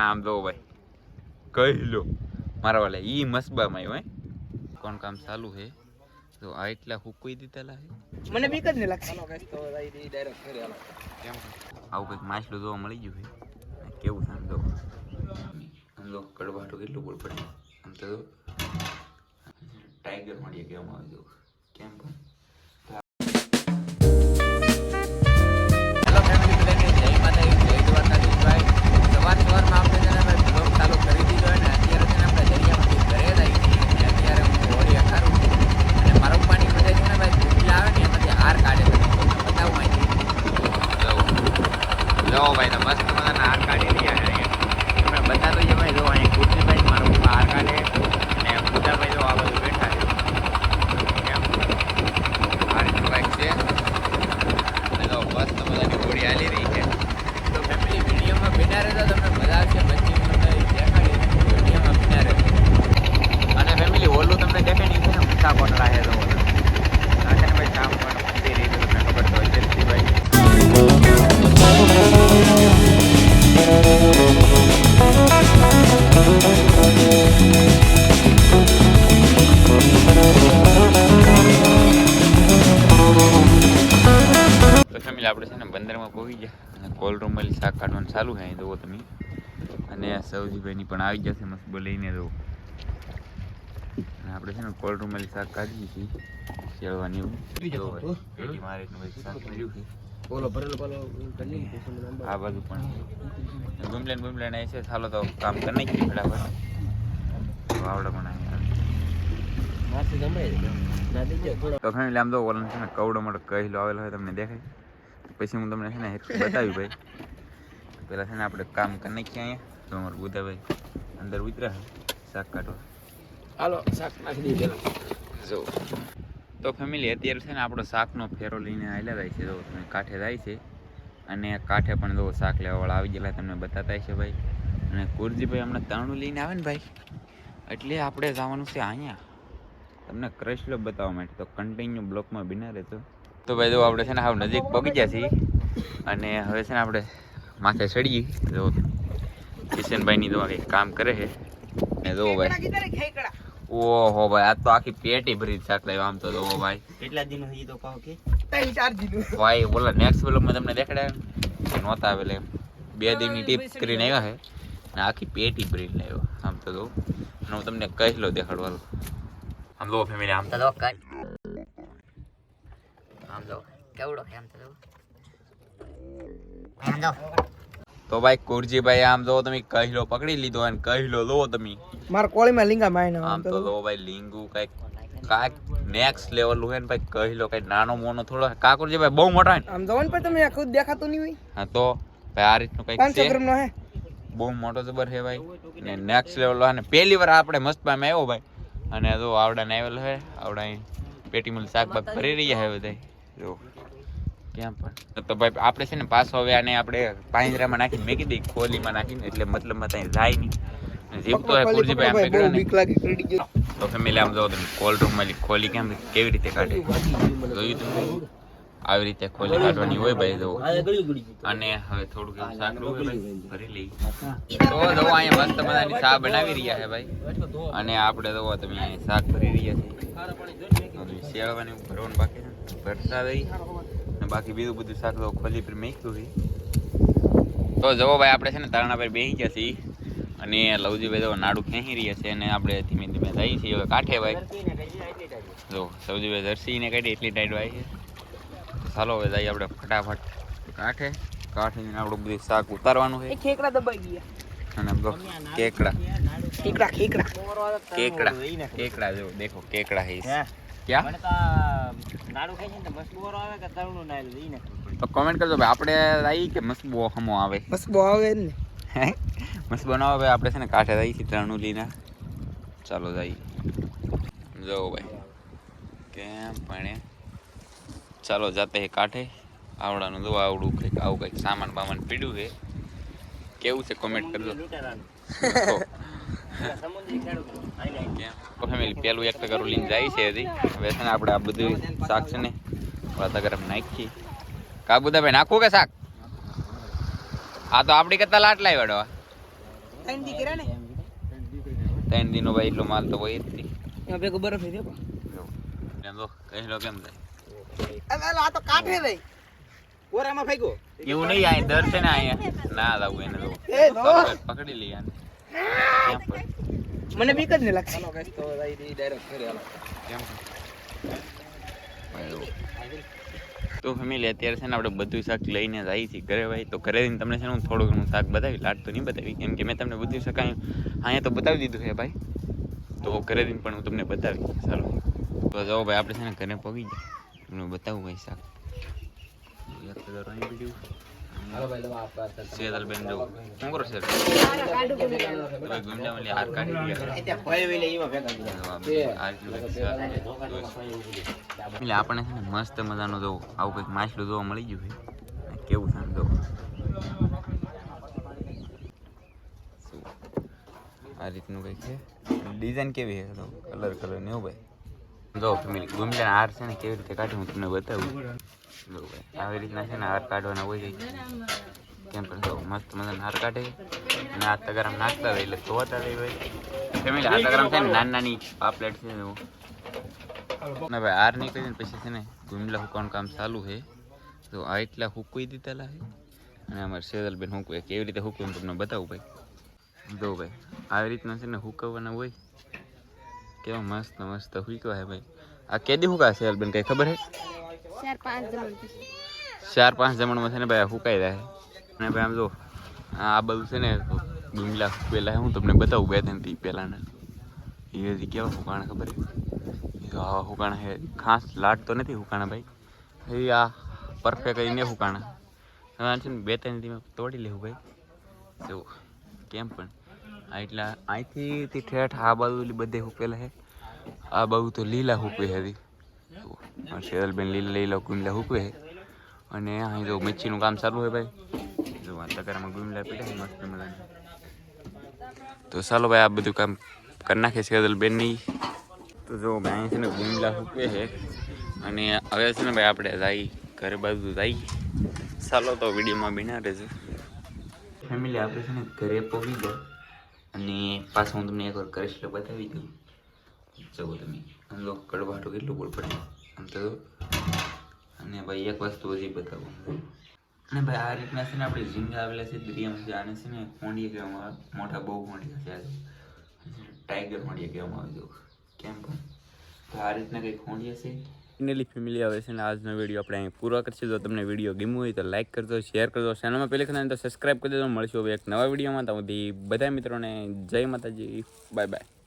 આમ જો ભાઈ કહી લો મારા વાલે ઈ મસબામાં આવ્યો હે. કોણ કામ ચાલુ હે તો આ એટલા હુકવી દીધેલા હે મને બીક જ નહીં લાગશે આવું કંઈક માછલું જોવા મળી ગયું હે કેવું છે આમ જો? આમ જો કડવાટું કેટલું બોલ પડે આમ તો ટાઈગર મળીએ કહેવામાં આવે જો કેમ પણ? રૂમમાં શાક કાઢવાનું ચાલુ છે અહીં જુઓ તમે. અને સૌજીભાઈની પણ આવી જશે મસ્ત બોલીને જુઓ. અને આપણે છે ને કોલ્ડ રૂમમાં શાક કાઢીએ છીએ શેળવાની એવું. મારે શાક મળ્યું છે. આ બાજુ પણ. ચાલો તો કામ કરી નાખીએ ફટાફટ. વાવડા પણ તો ફેમિલી આમ તો ઓલન છે ને કવડો મોટો કહેલો આવેલો હોય તમને દેખાય. પછી હું તમને છે ને બતાવ્યું ભાઈ. પેલા છે ને આપણે કામ કરી નાખીએ અહીંયા. તો અમારું બુધાભાઈ અંદર ઉતર્યા શાક કાઢવા. હાલો, શાક નાખી દઈએ જો. તો ફેમિલી અત્યારે છે ને આપણો શાકનો ફેરો લઈને આવેલા જાય છે. જો, તમે કાંઠે જાય છે. અને કાંઠે પણ જો શાક લેવાવાળા આવી ગયેલા તમને બતાતા છે ભાઈ. અને કુરજીભાઈ હમણાં તાણું લઈને આવે ને ભાઈ. એટલે આપણે જવાનું છે અહીંયા. તમને ક્રશલો બતાવવા માટે. તો કન્ટિન્યુ બ્લોકમાં બિના રહેતો તો ભાઈ જો આપણે છે ને હાવ નજીક પગી ગયા છીએ. અને હવે છે ને આપણે માથે ચડી જો કિશનભાઈની તો કામ કરે છે. ને જો ભાઈ. ઓહો ભાઈ આ તો આખી પેટી ભરી શાક લાવ્યો. આમ તો જોવો ભાઈ. કેટલા દિન હજી તો કહો કે? ત્રણ ચાર દિન. ભાઈ ઓલા નેક્સ્ટ વ્લોગમાં તમને દેખાડ્યા. નહોતા આવેલા બે દિનની ટીપ્સ કરીને આવ્યા છે. ને આખી પેટી ભરી લાવ્યો. આમ તો જો. અને હું તમને કહી લો દેખાડવાનું. આમ લો ફેમિલી આમ તો જો આમ લો કેવડો આમ તો જો. તો ભાઈ કુરજીભાઈ આમ જો તમે કહીલો પકડી લીધો અને કહીલો લો તમે. મારા કોળીમાં લીંગા માયનો આમ તો લો ભાઈ લીંગુ કંઈક કાક નેક્સ્ટ લેવલ હોય ને ભાઈ કહીલો કઈ નાનો મોનો થોડો. કાકુરજી ભાઈ બહુ મોટા આમ જવાનું પણ તમે આ દેખાતો નહીં હોય. હા તો ભાઈ આ રીતનું કંઈક પાંચસો છે. ગ્રામ નો હે. બહુ મોટો જબર હે ભાઈ. ને નેક્સ્ટ લેવલ અને પહેલી વાર આપણે મસ્ત પામે આવ્યો ભાઈ. અને જો આવડા ને આવેલો છે આવડા અહીં પેટીમાં શાકભાગ બાક ભરી રહ્યા હે બધા જો. કેમ પણ? તો ભાઈ આપણે છે ને પાછો હવે આને આપણે પાંજરામાં નાખીને મેકી દઈ ખોલીમાં નાખીને એટલે મતલબમાં ત્યાં જાય નહીં. જીવતો હોય કુરજીભાઈ આમ પકડ્યો ને. તો ફેમિલી આમ જો તમે કોલ્ડ રૂમમાં ખોલી કેમ કેવી રીતે કાઢે? જોયું તમે આવી રીતે ખોલી કાઢવાની હોય ભાઈ જવું અને હવે થોડુંક એવું ભાઈ ભરી લઈ તો જો અહીંયા મસ્ત મજાની શાક બનાવી રહ્યા છે ભાઈ. અને આપણે જવો તમે અહીંયા શાક ભરી રહ્યા છીએ શેળવાની ભરવાનું બાકી છે. ભરતા રહી. બાકી બીજું બધું શાક તો ખોલી પર મેક્યું છે. તો જવો ભાઈ આપણે છે ને તારણા પર બેસી ગયા છીએ. અને લવજીભાઈ તો નાડું ખેંચી રહ્યા છે અને આપણે ધીમે ધીમે જઈએ છીએ. હવે કાંઠે ભાઈ. જો સૌજીભાઈ જર્સીને કાઢી એટલી ટાઈટ વાય છે. ચાલો હવે જઈએ આપણે ફટાફટ કાંઠે. કાંઠે આપણું બધું શાક ઉતારવાનું છે. ખેકડા દબાઈ ગયા. અને તો કેકડા. ખેકડા કેકડા. કેકડા જો દેખો કેકડા હે? ક્યાં? તો કોમેન્ટ કરજો ભાઈ આપણે આવી કે મસબો હમો આવે? મસબો બહુ આવે ને. ને મસબો ના આવે આપણે છે ને કાંઠે જઈએ છીએ ત્રણું લઈને. ચાલો જઈ જો ભાઈ કેમ પણ ચાલો જાતે હે કાંઠે. આવડાનું દો આવડું કંઈક આવું કંઈક સામાન બામાન પીડ્યું છે. કેવું છે કોમેન્ટ કરજો. ફેમિલી પેલું એક ટકારું લઈને જાય છે હજી. હવે છે ને આપણે આ બધું શાક છે ને વાતા ગરમ નાખી કાબુદા ભાઈ નાખવું કે શાક? આ તો આપણી કરતા લાટ દી કર્યા ત્રણ દિનો ભાઈ એટલો માલ તો હોય જ નહીં. બરફ થઈ ગયો કહી લો કેમ થાય? આ તો કાઠે ભાઈ. ઓરામાં ફેંકો. એવું નહીં અહીં દર છે ને અહીંયા ના લાવું એને તો પકડી લઈએ? મને બીક જ નહીં લાગશે કેમ તો ફેમિલી અત્યારે છે ને આપણે બધું શાક લઈને જ આવી છીએ ઘરે ભાઈ. તો ઘરે જઈને તમને છે ને હું થોડું ઘણું શાક બતાવી લાટ તો નહીં બતાવી કેમ કે મેં તમને બધું શાક અહીં અહીંયા તો બતાવી દીધું છે ભાઈ. તો ઘરે જઈને પણ હું તમને બતાવી ચાલો. તો જાઓ ભાઈ આપણે છે ને ઘરે પગી જાય તમને બતાવું ભાઈ શાક. એક અહીં એટલે આપણને છે ને મસ્ત મજાનું જોવું આવું કંઈક માછલું જોવા મળી ગયું છે કેવું છે આમ આ રીતનું કંઈક છે ડિઝાઇન કેવી છે કલર કલર ને એવું ભાઈ જો, ફેમિલી ગુમલા હાર છે ને કેવી રીતે કાઢી હું તમને બતાવું. જો ભાઈ, આવી રીતના છે ને હાર કાઢવાના હોય છે. કેમ પણ જો, મસ્ત મજાના હાર કાઢે અને આ તગારામ નાખતા રહે એટલે ધોવાતા રહે ભાઈ. ફેમિલી, આ તગારામ છે ને નાની નાની પાપલેટ છે ને એવું. ના ભાઈ આર નીકળીને પછી છે ને ગુમલા હુકવાનું કામ ચાલુ છે. તો આ એટલા હુકવી દીધેલા છે. અને અમારે સેદલબેન હુકવે. કેવી રીતે હુકવું તમને બતાવું ભાઈ. જો ભાઈ, આવી રીતના છે ને હુકવવાના હોય. કેવા મસ્ત મસ્ત. હુઈ કહે ભાઈ. આ કેદી હુકા અલબેન કઈ ખબર હે? ચાર પાંચ જમણ ચાર પાંચ જમણમાં છે ને ભાઈ આ હુકાઈ રહ્યા છે. અને ભાઈ આમ જો આ બધું છે ને હુકેલા છે હું તમને બતાવું બે ત્રણ દી પહેલાંના. એ હજી કેવા હુકાણા ખબર હે? તો આવા હુકાણા હે. ખાસ લાટ તો નથી હુકાણા ભાઈ. એ આ પરફેક્ટ એને હુકાણા. હવે છે ને બે ત્રણથી તોડી લેવું ભાઈ. જો કેમ પણ. એટલા અહીંથી ઠેઠ આ બાજુ બધે હુકેલા છે આ બાજુ તો લીલા હુકવી હતી શેરલબેન લીલા લીલા ગુમલા હુકવે છે અને અહીં જો મચ્છીનું કામ ચાલુ હોય ભાઈ. જો આ તગારામાં ગુમલા પીડા મસ્ત મળે તો ચાલો ભાઈ, આ બધું કામ કરી નાખે છે બેનની તો જો ભાઈ, અહીં છે ને ગુમલા હુકવે છે અને હવે છે ને ભાઈ, આપણે જાય ઘરે બાજુ જાય. ચાલો તો વિડીયોમાં બિના રહેજો. ફેમિલી આપણે છે ને ઘરે પહોંચી ગયા. અને પાછું હું તમને એકવાર કરીશ એટલે બતાવી દઉં. જુઓ તમે, આમ તો કડવાટું કેટલું બોલ પડે. આમ તો અને ભાઈ એક વસ્તુ હજી બતાવું. અને ભાઈ આ રીતના છે ને આપણે ઝીંગા આવેલા છે, દરિયામ છે આને છે ને હોંડિયા કહેવામાં આવે, મોટા બહુ હોંડિયા છે આજે ટાઈગર હોંડિયા કહેવામાં આવે છે કેમ પણ તો આ રીતના કંઈક હોંડિયા છે. ફાઇનલી ફેમિલી આવે છે અને આજનો વીડિયો આપણે અહીં પૂરો કરશે. જો તમને વીડિયો ગમ્યો હોય તો લાઈક કરજો શેર કરજો. ચેનલમાં પહેલી વખત તો સબસ્ક્રાઈબ કરી દેજો. મળશું હવે એક નવા વિડીયોમાં તો સુધી બધા મિત્રોને જય માતાજી. Bye bye